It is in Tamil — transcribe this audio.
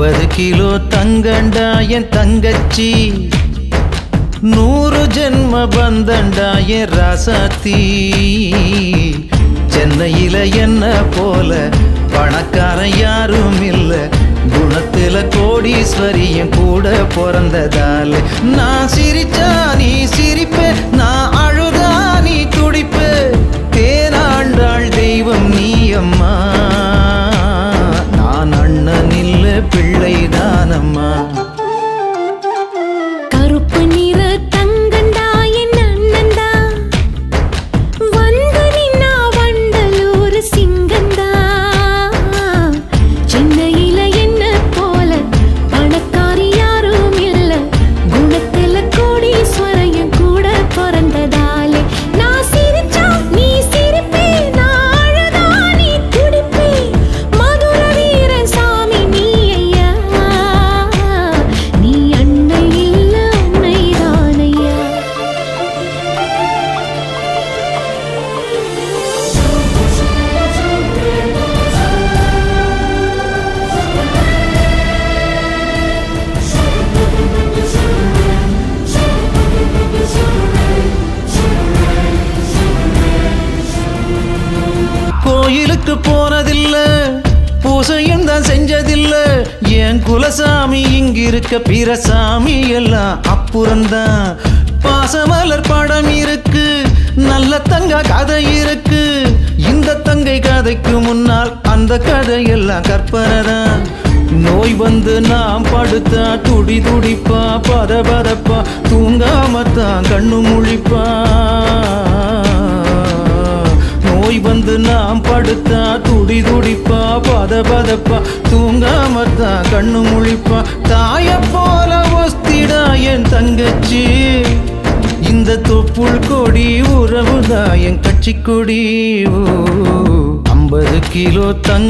ஐம்பது கிலோ தங்கண்டா என் தங்கச்சி. நூறு ஜென்ம பந்தண்டா என் ராசாத்தி. சென்னையில என்ன போல பணக்காரன் யாரும் இல்ல. குணத்துல கோடீஸ்வரியும் கூட பிறந்ததால நான் சிரிச்சா கோயிலுக்கு போனதில்ல. பூசையும் தான் செஞ்சதில்ல. என் குலசாமி இங்கிருக்க பிற சாமி எல்லாம் அப்புறம்தான். பாசமலர் படம் இருக்கு. நல்ல தங்க கதை இருக்கு. இந்த தங்கை கதைக்கு முன்னால் அந்த கதையெல்லாம் கற்பனை தான் நோய் வந்து நாம் படுத்தா துடி துடிப்பா பத பதப்பா தூங்காமத்தான் கண்ணு முழிப்பா. வந்து படுத்தா துடி துடிப்பா பத பதப்பா தூங்காமத்தா கண்ணு முழிப்பா. தாய போல வஸ்திடா என் தங்கச்சி. இந்த தொப்புள் கொடி உறவுதான் என் கட்சி கொடி. ஐம்பது கிலோ தங்க